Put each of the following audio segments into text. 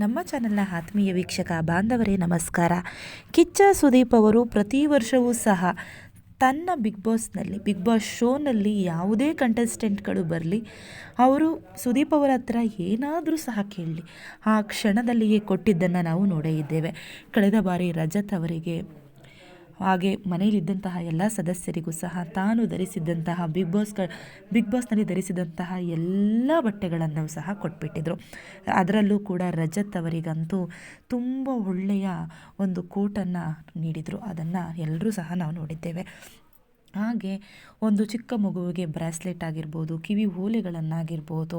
ನಮ್ಮ ಚಾನೆಲ್ನ ಆತ್ಮೀಯ ವೀಕ್ಷಕ ಬಾಂಧವರೇ, ನಮಸ್ಕಾರ. ಕಿಚ್ಚ ಸುದೀಪ್ ಅವರು ಪ್ರತಿ ವರ್ಷವೂ ಸಹ ತನ್ನ ಬಿಗ್ ಬಾಸ್ನಲ್ಲಿ ಬಿಗ್ ಬಾಸ್ ಶೋನಲ್ಲಿ ಯಾವುದೇ ಕಂಟೆಸ್ಟೆಂಟ್ಗಳು ಬರಲಿ, ಅವರು ಸುದೀಪ್ ಅವರ ಹತ್ರ ಏನಾದರೂ ಸಹ ಕೇಳಲಿ. ಆ ಕ್ಷಣದಲ್ಲಿಯೇ ಕೊಟ್ಟಿದ್ದನ್ನು ನಾವು ನೋಡೇ ಇದ್ದೇವೆ. ಕಳೆದ ಬಾರಿ ರಜತ್ ಅವರಿಗೆ ಹಾಗೆ ಮನೆಯಲ್ಲಿದ್ದಂತಹ ಎಲ್ಲ ಸದಸ್ಯರಿಗೂ ಸಹ ತಾನು ಧರಿಸಿದ್ದಂತಹ ಬಿಗ್ ಬಾಸ್ ಬಿಗ್ ಬಾಸ್ನಲ್ಲಿ ಧರಿಸಿದಂತಹ ಎಲ್ಲ ಬಟ್ಟೆಗಳನ್ನು ಸಹ ಕೊಟ್ಬಿಟ್ಟಿದ್ರು. ಅದರಲ್ಲೂ ಕೂಡ ರಜತ್ ಅವರಿಗಂತೂ ತುಂಬ ಒಳ್ಳೆಯ ಒಂದು ಕೋಟನ್ನು ನೀಡಿದರು. ಅದನ್ನು ಎಲ್ಲರೂ ಸಹ ನಾವು ನೋಡಿದ್ದೇವೆ. ಹಾಗೆ ಒಂದು ಚಿಕ್ಕ ಮಗುವಿಗೆ ಬ್ರಾಸ್ಲೆಟ್ ಆಗಿರ್ಬೋದು, ಕಿವಿ ಓಲೆಗಳನ್ನಾಗಿರ್ಬೋದು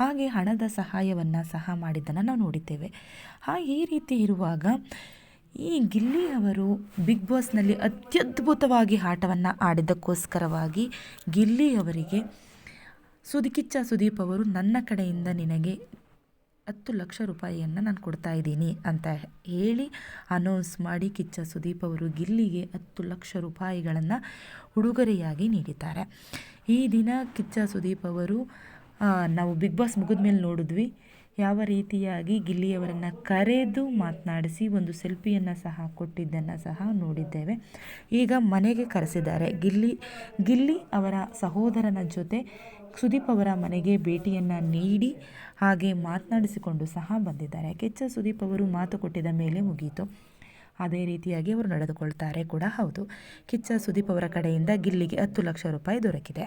ಹಾಗೆ ಹಣದ ಸಹಾಯವನ್ನು ಸಹ ಮಾಡಿದ್ದನ್ನು ನಾವು ನೋಡಿದ್ದೇವೆ. ಹಾಗೆ ಈ ರೀತಿ ಇರುವಾಗ ಈ ಗಿಲ್ಲಿ ಅವರು ಬಿಗ್ ಬಾಸ್ನಲ್ಲಿ ಅತ್ಯದ್ಭುತವಾಗಿ ಆಟವನ್ನು ಆಡಿದ್ದಕ್ಕೋಸ್ಕರವಾಗಿ ಗಿಲ್ಲಿ ಅವರಿಗೆ ಸುದಿಕಿಚ್ಚ ಸುದೀಪ್ ಅವರು ನನ್ನ ಕಡೆಯಿಂದ ನಿನಗೆ ಹತ್ತು ಲಕ್ಷ ರೂಪಾಯಿಯನ್ನು ನಾನು ಕೊಡ್ತಾ ಇದ್ದೀನಿ ಅಂತ ಹೇಳಿ ಅನೌನ್ಸ್ ಮಾಡಿ ಕಿಚ್ಚ ಸುದೀಪ್ ಅವರು ಗಿಲ್ಲಿಗೆ ಹತ್ತು ಲಕ್ಷ ರೂಪಾಯಿಗಳನ್ನು ಉಡುಗೊರೆಯಾಗಿ ನೀಡಿದ್ದಾರೆ. ಈ ದಿನ ಕಿಚ್ಚ ಸುದೀಪ್ ಅವರು ನಾವು ಬಿಗ್ ಬಾಸ್ ಮುಗಿದ ಮೇಲೆ ನೋಡಿದ್ವಿ. ಯಾವ ರೀತಿಯಾಗಿ ಗಿಲ್ಲಿಯವರನ್ನು ಕರೆದು ಮಾತನಾಡಿಸಿ ಒಂದು ಸೆಲ್ಫಿಯನ್ನು ಸಹ ಕೊಟ್ಟಿದ್ದನ್ನು ಸಹ ನೋಡಿದ್ದೇವೆ. ಈಗ ಮನೆಗೆ ಕರೆಸಿದ್ದಾರೆ. ಗಿಲ್ಲಿ ಗಿಲ್ಲಿ ಅವರ ಸಹೋದರನ ಜೊತೆ ಸುದೀಪ್ ಅವರ ಮನೆಗೆ ಭೇಟಿಯನ್ನು ನೀಡಿ ಹಾಗೆ ಮಾತನಾಡಿಸಿಕೊಂಡು ಸಹ ಬಂದಿದ್ದಾರೆ. ಕೆಚ್ಚ ಸುದೀಪ್ ಅವರು ಮಾತು ಕೊಟ್ಟಿದ ಮೇಲೆ ಮುಗಿಯಿತು ಅದೇ ರೀತಿಯಾಗಿ ಅವರು ನಡೆದುಕೊಳ್ತಾರೆ ಕೂಡ ಹೌದು. ಕಿಚ್ಚ ಸುದೀಪ್ ಅವರ ಕಡೆಯಿಂದ ಗಿಲ್ಲಿಗೆ ಹತ್ತು ಲಕ್ಷ ರೂಪಾಯಿ ದೊರಕಿದೆ.